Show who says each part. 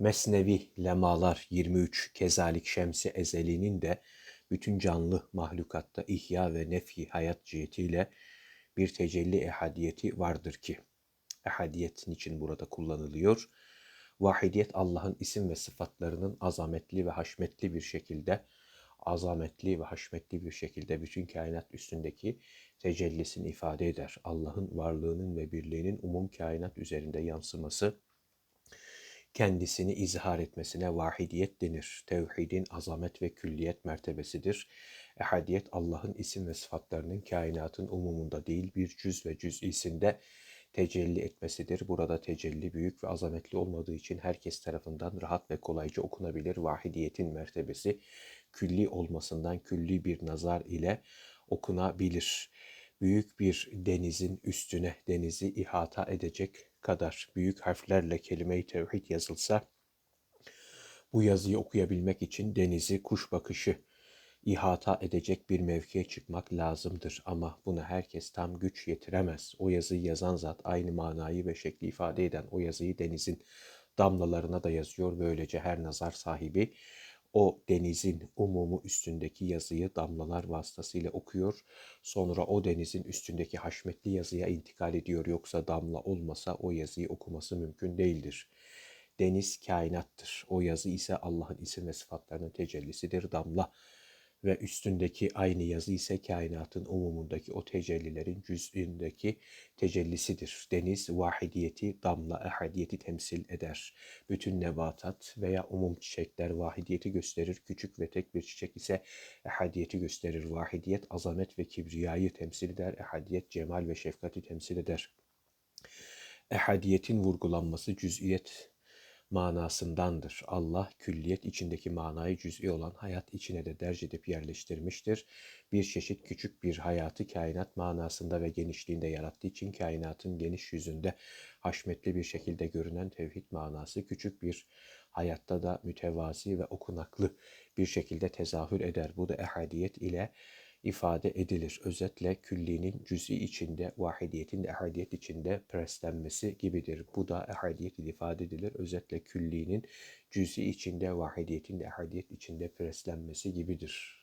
Speaker 1: Mesnevi Lemalar 23 Kezalik Şemsi Ezeli'nin de bütün canlı mahlukatta ihya ve nefi hayat cihetiyle bir tecelli ehadiyeti vardır ki. Ehadiyet niçin burada kullanılıyor? Vahidiyet Allah'ın isim ve sıfatlarının azametli ve haşmetli bir şekilde azametli ve haşmetli bir şekilde bütün kainat üstündeki tecellisini ifade eder. Allah'ın varlığının ve birliğinin umum kainat üzerinde yansıması kendisini izhar etmesine vahidiyet denir. Tevhidin azamet ve külliyet mertebesidir. Ehadiyet Allah'ın isim ve sıfatlarının kainatın umumunda değil bir cüz ve cüz'isinde tecelli etmesidir. Burada tecelli büyük ve azametli olmadığı için herkes tarafından rahat ve kolayca okunabilir. Vahidiyetin mertebesi külli olmasından külli bir nazar ile okunabilir. Büyük bir denizin üstüne denizi ihata edecek kadar büyük harflerle kelime-i tevhid yazılsa bu yazıyı okuyabilmek için denizi kuş bakışı ihata edecek bir mevkiye çıkmak lazımdır ama buna herkes tam güç yetiremez. O yazıyı yazan zat aynı manayı ve şekli ifade eden o yazıyı denizin damlalarına da yazıyor. Böylece her nazar sahibi o denizin umumu üstündeki yazıyı damlalar vasıtasıyla okuyor. Sonra o denizin üstündeki haşmetli yazıya intikal ediyor. Yoksa damla olmasa o yazıyı okuması mümkün değildir. Deniz kainattır. O yazı ise Allah'ın isim ve sıfatlarının tecellisidir. Damla ve üstündeki aynı yazı ise kainatın umumundaki o tecellilerin cüz'ündeki tecellisidir. Deniz vahidiyeti, damla ehadiyeti temsil eder. Bütün nebatat veya umum çiçekler vahidiyeti gösterir. Küçük ve tek bir çiçek ise ehadiyeti gösterir. Vahidiyet azamet ve kibriyayı temsil eder. Ehadiyet cemal ve şefkati temsil eder. Ehadiyetin vurgulanması cüz'iyet manasındandır. Allah külliyet içindeki manayı cüz'i olan hayat içine de derc edip yerleştirmiştir. Bir çeşit küçük bir hayatı kainat manasında ve genişliğinde yarattığı için kainatın geniş yüzünde haşmetli bir şekilde görünen tevhid manası küçük bir hayatta da mütevazi ve okunaklı bir şekilde tezahür eder. Bu da ehadiyet ile ifade edilir. Özetle küllinin cüz'i içinde, vahidiyetin de ehadiyet içinde preslenmesi gibidir. Bu da ehadiyet ifade edilir. Özetle küllinin cüz'i içinde, vahidiyetin de ehadiyet içinde preslenmesi gibidir.